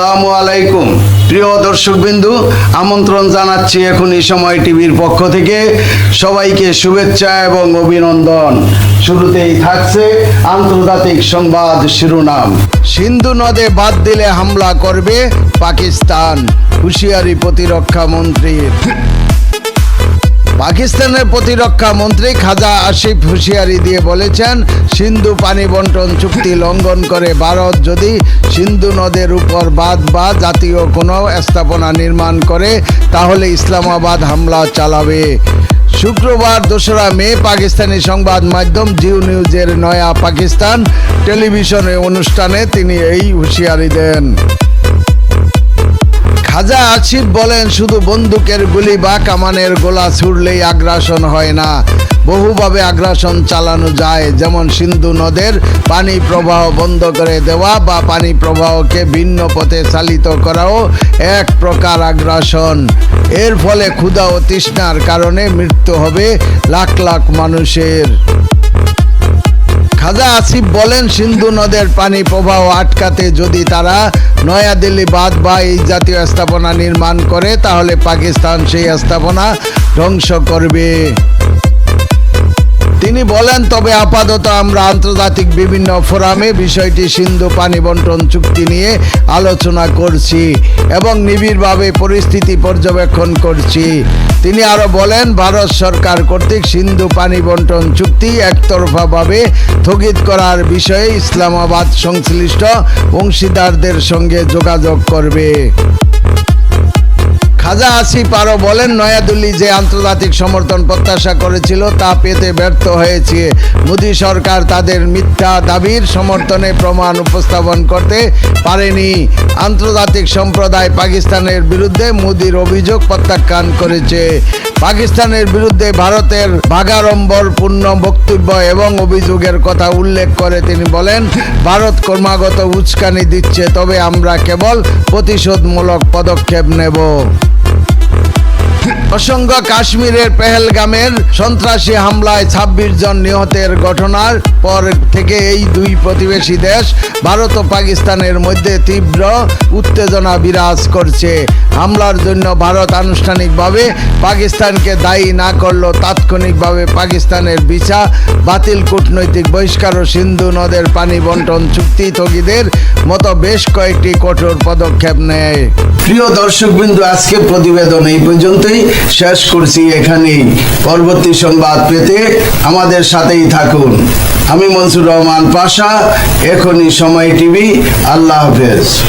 আসসালামু আলাইকুম। প্রিয় দর্শকবিন্দু, আমন্ত্রণ জানাচ্ছি এখন এই সময় টিভির পক্ষ থেকে। সবাইকে শুভেচ্ছা এবং অভিনন্দন। শুরুতেই থাকছে আন্তর্জাতিক সংবাদ শিরোনাম। সিন্ধু নদে বাদ দিলে হামলা করবে পাকিস্তান, হুঁশিয়ারি প্রতিরক্ষা মন্ত্রীর। পাকিস্তানের প্রতিরক্ষা মন্ত্রী খাজা আসিফ হুঁশিয়ারি দিয়ে বলেছেন, সিন্ধু পানি বন্টন চুক্তি লঙ্ঘন করে ভারত যদি সিন্ধু নদের উপর বাঁধ বা জাতীয় কোনো স্থাপনা নির্মাণ করে, তাহলে ইসলামাবাদ হামলা চালাবে। শুক্রবার দোসরা মে, পাকিস্তানি সংবাদ মাধ্যম জিও নিউজের নয়া পাকিস্তান টেলিভিশনে অনুষ্ঠানে তিনি এই হুঁশিয়ারি দেন। খাজা আসিফ বলেন, শুধু বন্দুকের গুলি বা কামানের গোলা ছুড়লেই আগ্রাসন হয় না। বহুভাবে আগ্রাসন চালানো যায়, যেমন সিন্ধু নদের পানি প্রবাহ বন্ধ করে দেওয়া বা পানি প্রবাহকে ভিন্ন পথে চালিত করাও এক প্রকার আগ্রাসন। এর ফলে ক্ষুধা ও তৃষ্ণার কারণে মৃত্যু হবে লাখ লাখ মানুষের। খাজা আসিফ বলেন, সিন্ধু নদের পানি প্রবাহ আটকাতে যদি তারা নয়াদিল্লি বাদ বা এই জাতীয় স্থাপনা নির্মাণ করে, তাহলে পাকিস্তান সেই স্থাপনা ধ্বংস করবে। তিনি বলেন, তবে আপাতত আমরা আন্তর্জাতিক বিভিন্ন ফোরামে বিষয়টি সিন্ধু পানি বন্টন চুক্তি নিয়ে আলোচনা করছি এবং নিবিড়ভাবে পরিস্থিতি পর্যবেক্ষণ করছি। তিনি আরও বলেন, ভারত সরকার কর্তৃক সিন্ধু পানি বন্টন চুক্তি একতরফাভাবে স্থগিত করার বিষয়ে ইসলামাবাদ সংশ্লিষ্ট অংশীদারদের সঙ্গে যোগাযোগ করবে। খাজা আসিফ আরও বলেন, নয়াদিল্লি যে আন্তর্জাতিক সমর্থন প্রত্যাশা করেছিল তা পেতে ব্যর্থ হয়েছে। মোদী সরকার তাদের মিথ্যা দাবির সমর্থনে প্রমাণ উপস্থাপন করতে পারেনি। আন্তর্জাতিক সম্প্রদায় পাকিস্তানের বিরুদ্ধে মোদির অভিযোগ প্রত্যাখ্যান করেছে। পাকিস্তানের বিরুদ্ধে ভারতের ভাগাড়ম্বরপূর্ণ বক্তব্য এবং অভিযোগের কথা উল্লেখ করে তিনি বলেন, ভারত ক্রমাগত উস্কানি দিচ্ছে, তবে আমরা কেবল প্রতিশোধমূলক পদক্ষেপ নেব। প্রসঙ্গ, কাশ্মীরের পেহেলগামের সন্ত্রাসী হামলায় ২৬ জন নিহতের ঘটনার পর থেকে এই দুই প্রতিবেশী দেশ, ভারত ও পাকিস্তানের মধ্যে তীব্র উত্তেজনা বিরাজ করছে। হামলার জন্য ভারত আনুষ্ঠানিকভাবে পাকিস্তানকে দায়ী না করলেও তাৎক্ষণিকভাবে পাকিস্তানের বিছা বাতিল কূটনৈতিক বহিষ্কার ও সিন্ধু নদের পানি বন্টন চুক্তি স্থগিতের মতো বেশ কয়েকটি কঠোর পদক্ষেপ নেয়। প্রিয় দর্শকবৃন্দু আজকে প্রতিবেদন এই পর্যন্তই। শেষ করছি এখানেই। পরবর্তী সংবাদ পেতে আমাদের সাথেই থাকুন। আমি মনসুর রহমান পাশা, এখনই সময় টিভি। আল্লাহ হাফেজ।